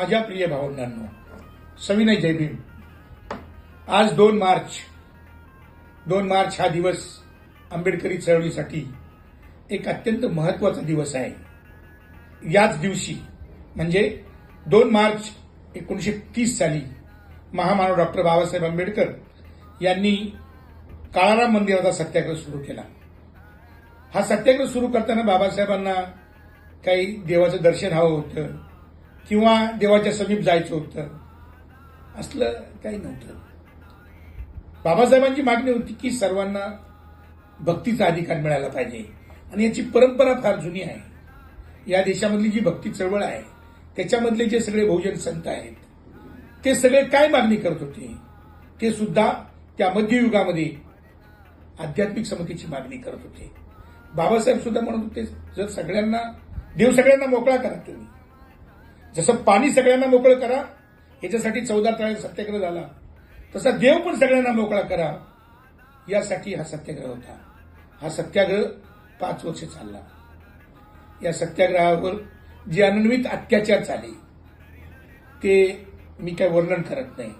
माझ्या प्रिय भावंडांनो सविनय जय भीम. आज दोन मार्च दोन मार्च हा दिवस आंबेडकरी चळवळीसाठी एक अत्यंत महत्त्वाचा दिवस आहे. याच दिवशी म्हणजे दोन मार्च एकोणीसशे तीस साली महामानव डॉक्टर बाबासाहेब आंबेडकर यांनी काळाराम मंदिराचा सत्याग्रह सुरू केला. हा सत्याग्रह सुरू करताना बाबासाहेबांना काही देवाचं दर्शन हवं होतं. किंवा देवाच्या समीप जायचं होतं. असलं काही नव्हतं. बाबासाहेबांची मागणी होती की सर्वांना भक्तीचा अधिकार मिळाला पाहिजे. आणि याची परंपरा फार जुनी आहे. या देशामधली जी भक्ती चळवळ आहे त्याच्यामधले जे सगळे बहुजन संत आहेत ते सगळे काय मागणी करत होते? ते सुद्धा त्या मध्ययुगामध्ये आध्यात्मिक समतेची मागणी करत होते. बाबासाहेब सुद्धा म्हणत होते जर सगळ्यांना देव सगळ्यांना मोकळा करा तुम्ही. जसं पाणी सगळ्यांना मोकळं करा याच्यासाठी चौदा तळ सत्याग्रह झाला. तसा देव पण सगळ्यांना मोकळा करा यासाठी हा सत्याग्रह होता. हा सत्याग्रह पाच वर्ष चालला. या सत्याग्रहावर जे अनन्वित अत्याचार झाले ते मी काय वर्णन करत नाही.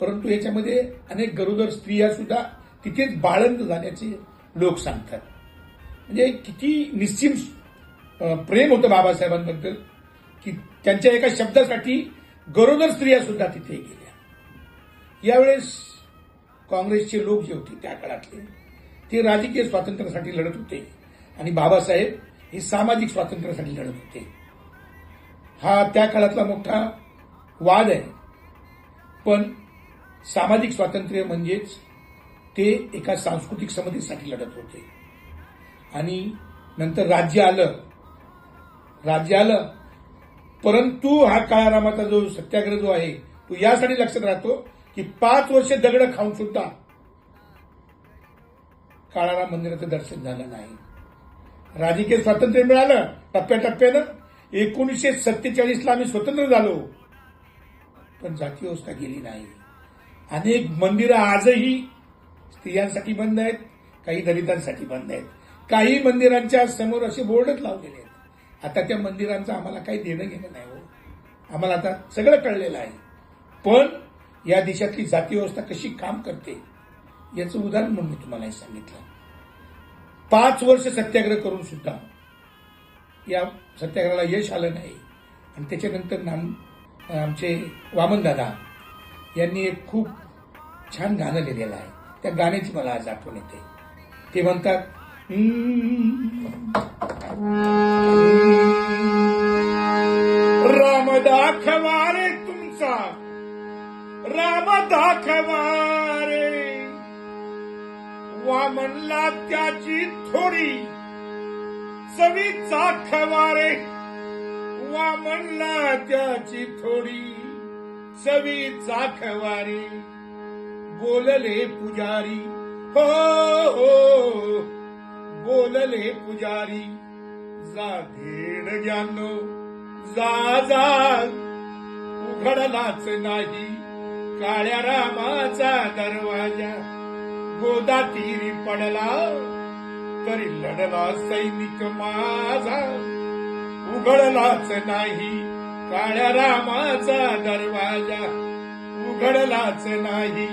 परंतु याच्यामध्ये अनेक गरोदर स्त्रिया सुद्धा तिथेच बाळंत झाल्याचे लोक सांगतात. म्हणजे किती निश्चिम प्रेम होतं बाबासाहेबांबद्दल. की त्यांच्या एका शब्दासाठी गरोदर स्त्रिया सुद्धा तिथे गेल्या. यावेळेस काँग्रेसचे लोक जे होते त्या काळातले ते राजकीय स्वातंत्र्यासाठी लढत होते आणि बाबासाहेब हे सामाजिक स्वातंत्र्यासाठी लढत होते. हा त्या काळातला मोठा वाद आहे. पण सामाजिक स्वातंत्र्य म्हणजेच ते एका सांस्कृतिक समतेसाठी लढत होते. आणि नंतर राज्य आलं. राज्य आलं परंतु हा काळारामाचा जो सत्याग्रह जो आहे तो यासाठी लक्षात राहतो की पाच वर्ष दगड खाऊन सुद्धा काळाराम मंदिराचं दर्शन झालं नाही. राजकीय स्वातंत्र्य मिळालं टप्प्याटप्प्यानं एकोणीसशे सत्तेचाळीसला आम्ही स्वतंत्र झालो. पण जाती व्यवस्था गेली नाही. अनेक मंदिरं आजही स्त्रियांसाठी बंद आहेत काही दलितांसाठी बंद आहेत. काही मंदिरांच्या समोर असे बोर्डच लावलेले आहेत. आता त्या मंदिरांचं आम्हाला काही देणं घेणं नाही हो आम्हाला आता सगळं कळलेलं आहे पण या देशातली जाती व्यवस्था कशी काम करते याचं उदाहरण म्हणून मी तुम्हाला हे सांगितलं पाच वर्ष सत्याग्रह करून सुद्धा या सत्याग्रहाला यश आलं नाही आणि त्याच्यानंतर नाम आमचे वामनदादा यांनी एक खूप छान गाणं लिहिलेलं आहे त्या गाण्याची मला आज आठवण येते ते म्हणतात राम दाखवा रे तुमचा. राम दाखवा रे वामनला त्याची थोडी सवी चाखवा रे वामनला त्याची थोडी सवी चाखवारी बोलले पुजारी. हो हो. बोलले पुजारी. जा घेण जानो जाजा उघडलाच नाही. काळ्या रामाचा दरवाजा. गोदा तिरी पडला. तरी लढला सैनिक माझा. उघडलाच नाही. काळ्या रामाचा दरवाजा. उघडलाच नाही.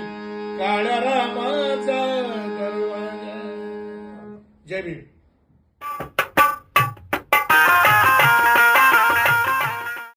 काळ्या रामाचा दरवाजा. जय भीम.